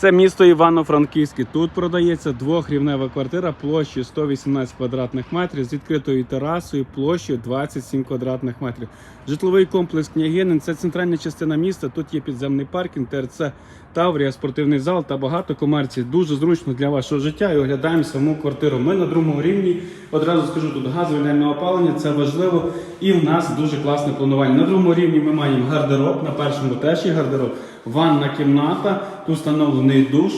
Це місто Івано-Франківське. Тут продається двохрівнева квартира площею 118 квадратних метрів з відкритою терасою площею 27 квадратних метрів. Житловий комплекс Княгинин це центральна частина міста. Тут є підземний паркінг, ТРЦ Таврія, спортивний зал та багато комерції. Дуже зручно для вашого життя і оглядаємо саму квартиру. Ми на другому рівні. Одразу скажу, тут газове опалення, це важливо. І в нас дуже класне планування. На другому рівні ми маємо гардероб, на першому теж є гардероб, ванна кімната, тут встановлений душ.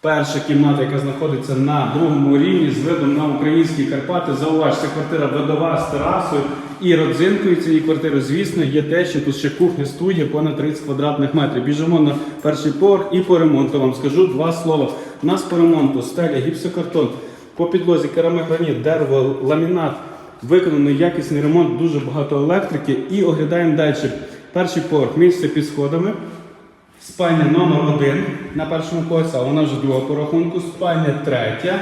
Перша кімната, яка знаходиться на другому рівні з видом на українські Карпати. Зауваж, квартира видова з терасою і родзинкою цієї квартири, звісно, є те, що тут ще кухня студія понад 30 квадратних метрів. Біжимо на перший поверх і по ремонту вам скажу два слова. У нас по ремонту стеля, гіпсокартон, по підлозі керамограніт, дерево, ламінат. Виконаний якісний ремонт, дуже багато електрики. І оглядаємо далі. Перший поверх, місце під сходами. Спальня номер один на першому поверсі, а вона вже друга по рахунку. Спальня третя.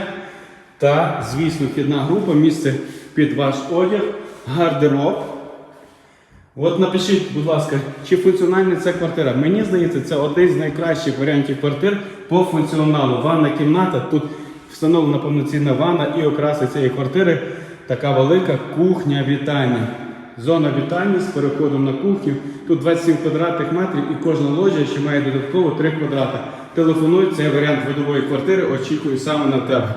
Та, звісно, вхідна група, місце під ваш одяг, гардероб. От напишіть, будь ласка, чи функціональна ця квартира. Мені здається, це один з найкращих варіантів квартир по функціоналу. Ванна кімната, тут встановлена повноцінна ванна і окраса цієї квартири така велика кухня вітальня. Зона вітальні з переходом на кухню. Тут 27 квадратних метрів і кожна ложа ще має додатково 3 квадрати. Телефонуй, це варіант видової квартири, очікую саме на тебе.